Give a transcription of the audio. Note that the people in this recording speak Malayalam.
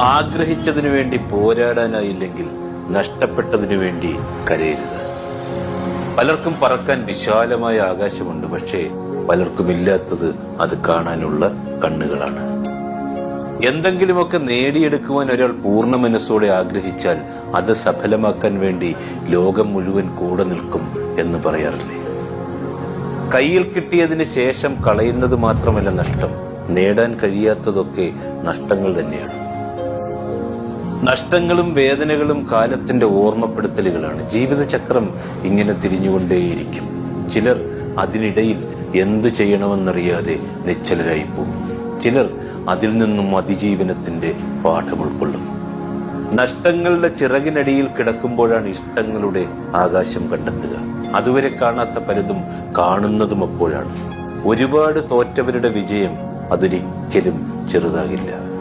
ആഗ്രഹിച്ചതിനു വേണ്ടി പോരാടാനായില്ലെങ്കിൽ നഷ്ടപ്പെട്ടതിനു വേണ്ടി കരയരുത്. പലർക്കും പറക്കാൻ വിശാലമായ ആകാശമുണ്ട് പക്ഷേ പലർക്കും ഇല്ലാത്തത് അത് കാണാനുള്ള കണ്ണുകളാണ്. എന്തെങ്കിലുമൊക്കെ നേടിയെടുക്കുവാൻ ഒരാൾ പൂർണ മനസ്സോടെ ആഗ്രഹിച്ചാൽ അത് സഫലമാക്കാൻ വേണ്ടി ലോകം മുഴുവൻ കൂടെ നിൽക്കും എന്ന് പറയാറില്ലേ? കയ്യിൽ കിട്ടിയതിന് ശേഷം കളയുന്നത് മാത്രമല്ല നഷ്ടം. നേടാൻ കഴിയാത്തതൊക്കെ നഷ്ടങ്ങൾ തന്നെയാണ്. നഷ്ടങ്ങളും വേദനകളും കാലത്തിന്റെ ഓർമ്മപ്പെടുത്തലുകളാണ്. ജീവിതചക്രം ഇങ്ങനെ തിരിഞ്ഞുകൊണ്ടേയിരിക്കും. ചിലർ അതിനിടയിൽ എന്തു ചെയ്യണമെന്നറിയാതെ നിശ്ചലരായി പോകും. ചിലർ അതിൽ നിന്നും അതിജീവനത്തിന്റെ പാഠം ഉൾക്കൊള്ളും. നഷ്ടങ്ങളുടെ ചിറകിനടിയിൽ കിടക്കുമ്പോഴാണ് ഇഷ്ടങ്ങളുടെ ആകാശം കണ്ടെത്തുക. അതുവരെ കാണാത്ത പലതും കാണുന്നതും അപ്പോഴാണ്. ഒരുപാട് തോറ്റവരുടെ വിജയം അതൊരിക്കലും ചെറുതാകില്ല.